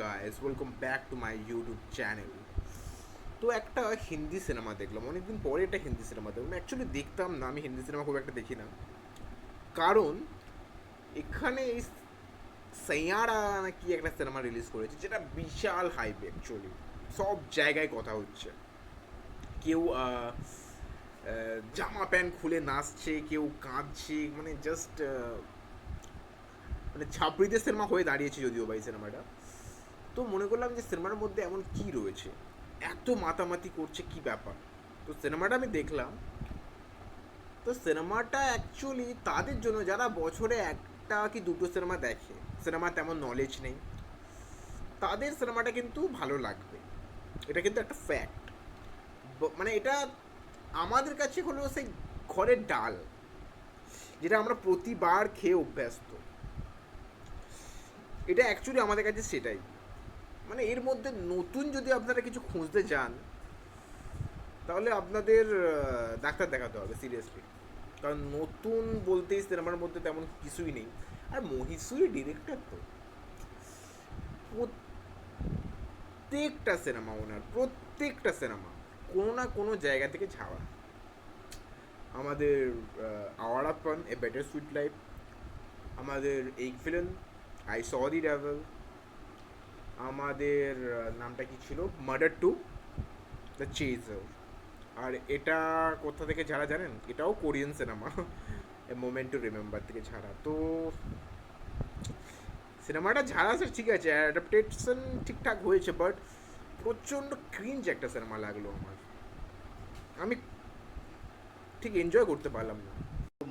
Guys welcome back to my YouTube channel তো একটা Hindi cinema দেখলাম, অনেকদিন পরে একটা হিন্দি সিনেমা দেখলাম। অ্যাকচুয়ালি দেখতাম না, আমি হিন্দি সিনেমা খুব একটা দেখি না। কারণ এখানে এই সাইয়ারা না কি একটা সিনেমা রিলিজ করেছে, যেটা বিশাল হাইপ অ্যাকচুয়ালি সব জায়গায় কথা হচ্ছে। কেউ জামা প্যান্ট খুলে নাচছে, কেউ কাঁদছে মানে জাস্ট মানে ছাপড়িতে সিনেমা হয়ে দাঁড়িয়েছে যদিও ভাই সিনেমাটা তো মনে করলাম যে সিনেমার মধ্যে এমন কি রয়েছে? এত মাতামাতি করছে কি ব্যাপার? তো সিনেমাটা আমি দেখলাম। তো সিনেমাটা অ্যাকচুয়ালি তাদের জন্য যারা বছরে একটা কি দুটো সিনেমা দেখে সিনেমা তেমন নলেজ নেই, তাদের সিনেমাটা কিন্তু ভালো লাগবে। এটা কিন্তু একটা ফ্যাক্ট মানে এটা আমাদের কাছে হলো সেই ঘরের ডাল, যেটা আমরা প্রতিবার খেয়ে অভ্যস্ত। এটা অ্যাকচুয়ালি আমাদের কাছে সেটাই। মানে এর মধ্যে নতুন যদি আপনারা কিছু খুঁজতে যান, তাহলে আপনাদের ডাক্তার দেখাতে হবে সিরিয়াসলি কারণ নতুন বলতেই সিনেমার মধ্যে তেমন কিছুই নেই। আর মহিশুরি ডিরেক্টর তো। প্রত্যেকটা সিনেমা ওনার প্রত্যেকটা সিনেমা কোনো না কোনো জায়গা থেকে ছাড়া আমাদের Awarapan a better sweet life আমাদের এই ফিল্ম আই স দি আমাদের নামটা কি ছিল? মার্ডার টু দ্য চেজার আর এটা কোথা থেকে ছাড়া জানেন? এটাও Korean cinema a moment to remember থেকে ছাড়া। তো সিনেমাটা ছাড়া স্যার ঠিক আছে। অ্যাডাপ্টেশন ঠিকঠাক হয়েছে বাট প্রচণ্ড ক্রিঞ্জ একটা সিনেমা লাগল আমার। আমি ঠিক এনজয় করতে পারলাম না।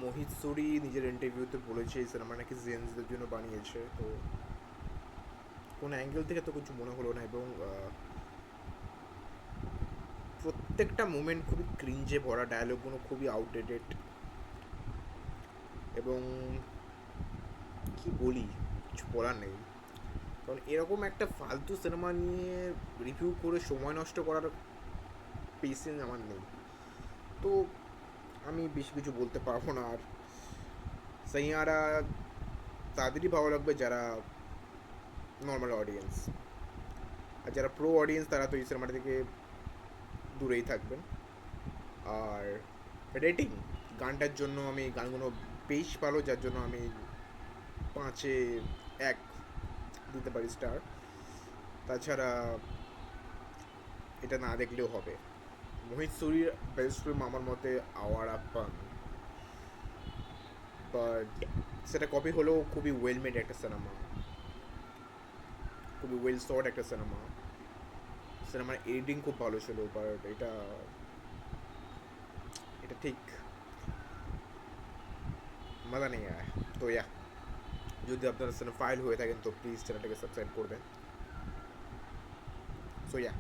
মোহিত সুরি নিজের ইন্টারভিউতে বলেছে, এই সিনেমা নাকি জেন্সদের জন্য বানিয়েছে, তো কোন অ্যাঙ্গেল থেকে তো কিছু মনে হলো না এবং প্রত্যেকটা মোমেন্ট খুবই ক্রিঞ্জে ভরা ডায়লগগুলো খুবই আউটডেটেড এবং কি বলি, কিছু বলার নেই। কারণ এরকম একটা ফালতু সিনেমা নিয়ে রিভিউ করে সময় নষ্ট করার পেশেন্স আমার নেই। তো আমি বেশি কিছু বলতে পারব না। আর সাইয়ারা, তাদেরই ভালো লাগবে যারা নর্মাল অডিয়েন্স আর যারা প্রো অডিয়েন্স তারা তো এই সিনেমাটা থেকে দূরেই থাকবেন। আর রেটিং গানটার জন্য আমি গানগুলো বেশ ভালো, যার জন্য আমি পাঁচে এক দিতে পারি স্টার তাছাড়া এটা না দেখলেও হবে। মোহিত সুরির বেস্ট ফিল্ম আমার মতে আওয়ার আপান বাট সেটা কপি হলেও খুবই ওয়েল মেড একটা সিনেমা খুবই ওয়েল শর্ট একটা সিনেমা সিনেমার এডিটিং খুব ভালো ছিল বাট এটা এটা ঠিক মজা নেই আয় তো ইয়া যদি আপনার সিনেমা ফাইল হয়ে থাকেন তো প্লিজ চ্যানেলটাকে সাবস্ক্রাইব করবেন। So yeah